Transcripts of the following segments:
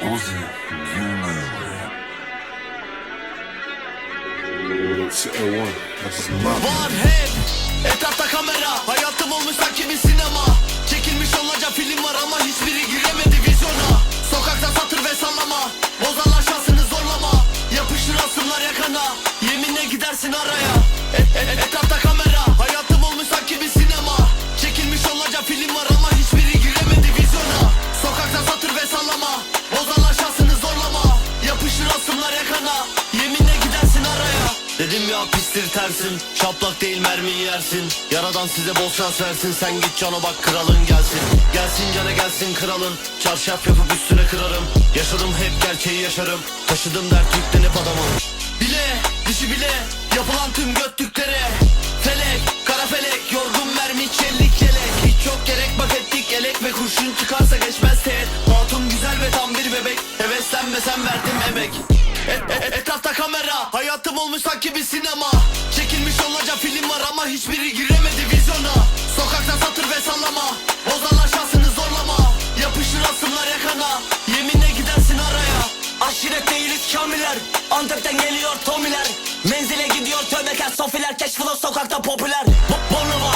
Uzi, Junior. It's L1. That's his mom. Var hep Etrafta kamera Hayatım olmuş sanki bir sinema Çekilmiş onlarca film var ama hiçbiri giremedi vizyona Sokakta satır ve sallama Bozarlar şansını zorlama Yapışır asımlar yakana Yeminle gidersin araya E- e- Etrafta yakana Yeminle gidersin araya. Dedim ya pistir tersin Şaplak değil mermi yersin. Yaradan size bol şans versin Sen git cana bak kralın gelsin. Gelsin cana gelsin kralın Çarşaf yapıp üstüne kırarım. Yaşadım hep gerçeği yaşarım Taşıdım dert yüklenip adamım Bile dişi bile Yapılan tüm göttüklere. Felek kara felek Yorgun mermi çellik yelek. Hiç yok gerek bak ettik elek Ve kurşun çıkarsa geçmez teğet. Hatun güzel ve tam bir bebek Heveslenmesem verdim emek Hayatım olmuş sanki bir sinema. Çekilmiş onlarca film var ama hiçbiri giremedi vizyona. Sokakta satır ve sallama. Bozarlar şansını zorlama. Yapışır asımlar yakana. Yeminle gidersin araya. Aşiret değiliz kamiler Antep'ten geliyor tomiler. Menzile gidiyor tövbekar sofiler Keşfıla sokakta popüler. Bo- Bornova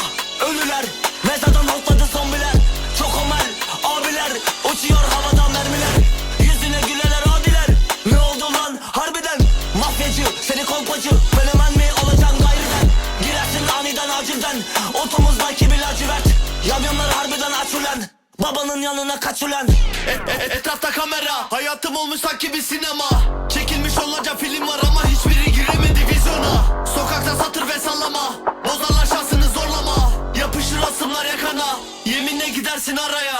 ölüler. Mezardan hopladı zombiler. Çok omel abiler. Uçuyor havada kolpacı Fenomen mi olacaksın gayriden Girersin aniden acilden. Otumuzdaki bir lacivert. Yamyamlar harbiden aç ulan. Babanın yanına kaç ulan. E- e- Etrafta kamera. Hayatım olmuş sanki bir sinema. Çekilmiş onlarca film var ama hiçbiri giremedi vizyona. Sokakta satır ve sallama. Bozarlar şansını zorlama. Yapışır asımlar yakana. Yeminle gidersin araya